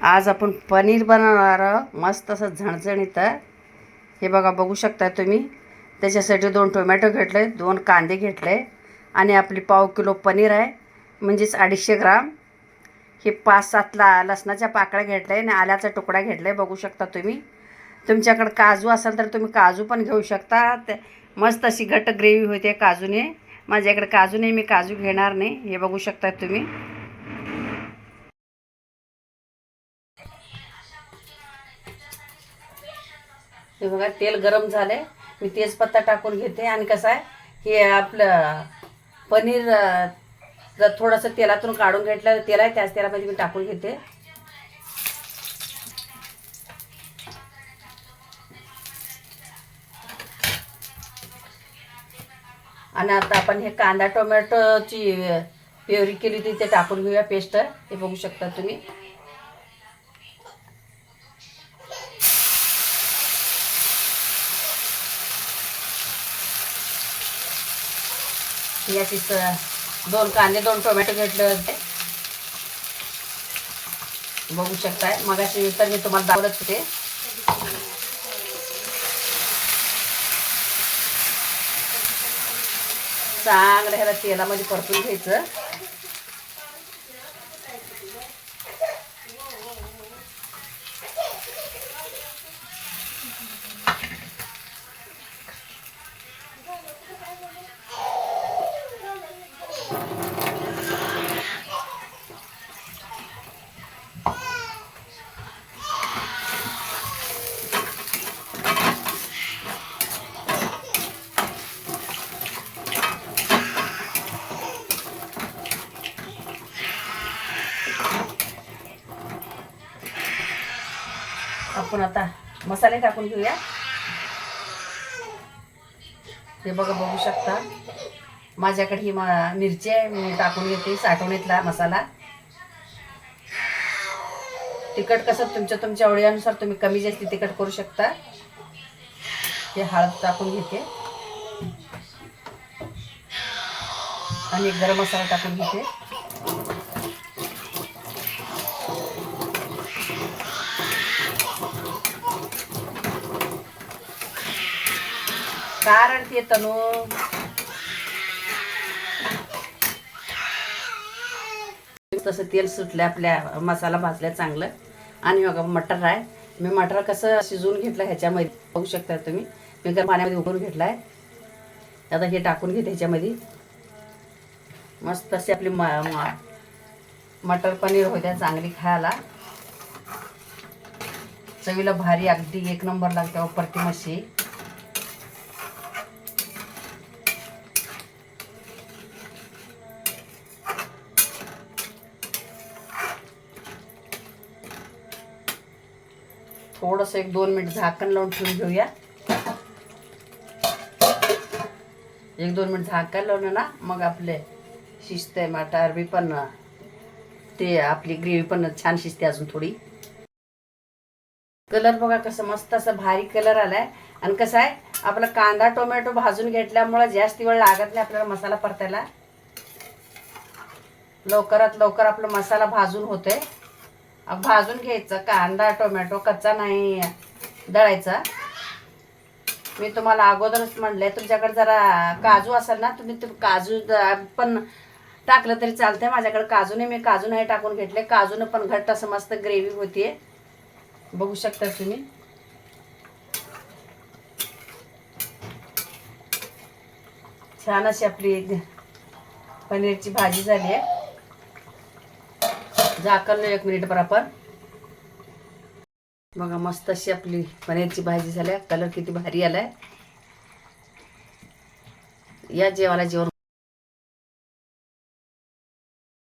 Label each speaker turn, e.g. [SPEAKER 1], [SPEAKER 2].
[SPEAKER 1] आज आपण पनीर बनवणार आहोत. मस्त असं झणझणीत हे बघा बघू शकता तुम्ही. त्याच्यासाठी दोन टोमॅटो घेतले दोन कांदे घेतले आणि आपली पाव किलो पनीर आहे म्हणजेच अडीचशे ग्राम. हे पाच सातला लसणाच्या पाकळ्या घेतल्या आणि आल्याचा तुकडा घेतला आहे बघू शकता तुम्ही. तुमच्याकडं काजू असेल तर तुम्ही काजू पण घेऊ शकता. ते मस्त अशी घट ग्रेव्ही होते काजूने. माझ्याकडे काजू नाही मी काजू घेणार नाही. हे बघू शकता तुम्ही. हे बघा तेल गरम झाले मी तेजपत्ता टाकून घेते. आणि कसं आहे हे आपलं पनीर जर थोडंसं तेलातून काढून घेतलं तेल आहे त्याच तेलामध्ये मी टाकून घेते. आणि आता आपण हे कांदा टोमॅटोची प्युरी केली होती ते टाकून घेऊया पेस्ट. हे बघू शकता तुम्ही. याची दोन कांदे दोन टोमॅटो घेतले होते. बघू शकताय. मगाशी तर मी तुम्हाला दाखवत होते. चांगलं ह्याला तेलामध्ये परतून घ्यायचं. आपण आता मसाले टाकून घेऊया हे बघा बघू शकता माझ्याकडे ही मिरची आहे मी टाकून घेते साठवणीतला मसाला. तिखट कसं तुमच्या तुमच्या आवडीनुसार तुम्ही कमी जास्त तिखट करू शकता. हे हळद टाकून घेते. आणि गरम मसाला टाकून घेते. कारण ते तनू तसं तेल सुटलं आपल्या मसाला भाजल्या चांगलं. आणि बघा मटर आहे मी मटर कसं शिजवून घेतलं ह्याच्यामध्ये पाहू शकता तुम्ही. मी गरम पाण्यामध्ये उकळून घेतला आहे आता हे टाकून घेते ह्याच्यामध्ये. मस्त अशी आपली म मटर पनीर होत्या चांगली खायला. चवीला भारी अगदी एक नंबर लागते हो, परती अशी थोडंसं एक दोन मिनिट झाकण लावून ठेवून घेऊया. एक दोन मिनिट झाकण लावलं ना मग आपले शिजते मटार बी पण ते आपली ग्रेव्ही पण छान शिजते अजून थोडी. कलर बघा कसं मस्त असं भारी कलर आलाय. आणि कसं आहे आपला कांदा टोमॅटो भाजून घेतल्यामुळे जास्त वेळ लागत नाही आपल्याला मसाला परतायला. लवकरात लवकर आपला मसाला भाजून होतोय. भाजून घ्यायचं कांदा टोमॅटो कच्चा नाही दळायचा. मी तुम्हाला अगोदरच म्हणले तुमच्याकडे जरा काजू असेल ना तुम्ही ते काजू पण टाकलं तरी चालतंय. माझ्याकडे काजूने मी काजू नाही टाकून घेतले. काजूनं पण घट्ट असं मस्त ग्रेव्ही होतीये. बघू शकता तुम्ही. छान अशी आपली पनीरची भाजी झाली आहे झाकण एक मिनिट बराबर बघा मस्त अशी आपली पनीरची भाजी झाल्या. कलर किती भारी आलाय. या जेवायला जेवण